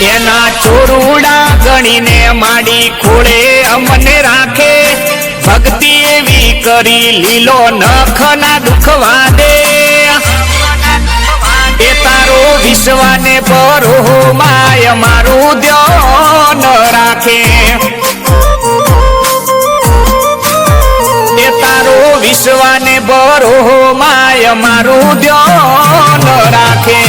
એના ચોરુડા ગણીને માડી ખોળે અમને રાખે. ભક્તિ એવી કરી લીલો નખના દુખવા દે એ તારો વિશ્વાને પરો માય મારું ધ્યાન રાખે. એ તારો વિશ્વાને બરો માય મારું ધ્યાન રાખે.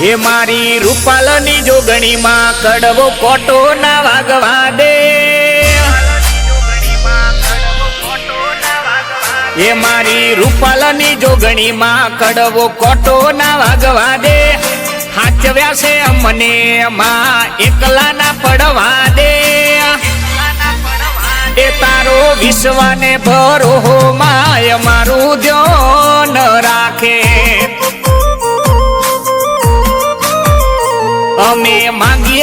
હે મારી રૂપાલની જોગણીમાં કડવો કોટો ના વાગવા દે. એ મારી રૂપાલની જોગણીમાં કડવો કોટો ના વાગવા દે. હાચવ્યા છે અમને માં એકલા ના પડવા દે. એ તારો વિશ્વાને ભરો માય, મારું ધ્યાન રાખે.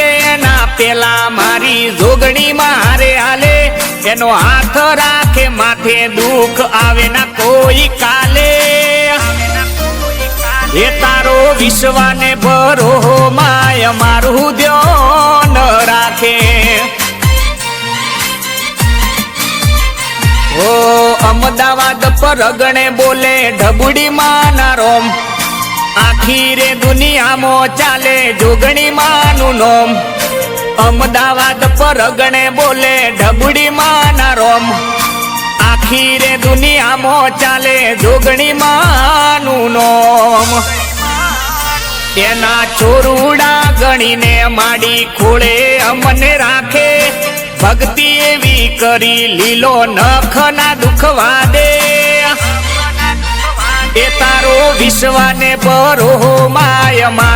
માંગીએ એના પેલા મારી જોગણી મારે હાલે. એનો હાથ રાખે, માથે દુઃખ આવે ના કોઈ કાલે. એ તારો વિશ્વાને ભરો માય, મારું ધ્યાન રાખે. ઓ અમદાવાદ પરગણે બોલે ઢબુડી માના રોમ. આખી રે દુનિયામાં ચાલે જોગણી માનું નોમ. અમદાવાદ પરગણે બોલે ઢબડી માના રોમ. આખી રે દુનિયામાં ચાલે જોગણી માનું નોમ. એના ચોરુડા ગણીને માડી ખોળે અમને રાખે. ભક્તિ એવી કરી લીલો નખના દુખવા દે એ તારો વિશ્વાને બરો માય મારું ધ્યાન રાખે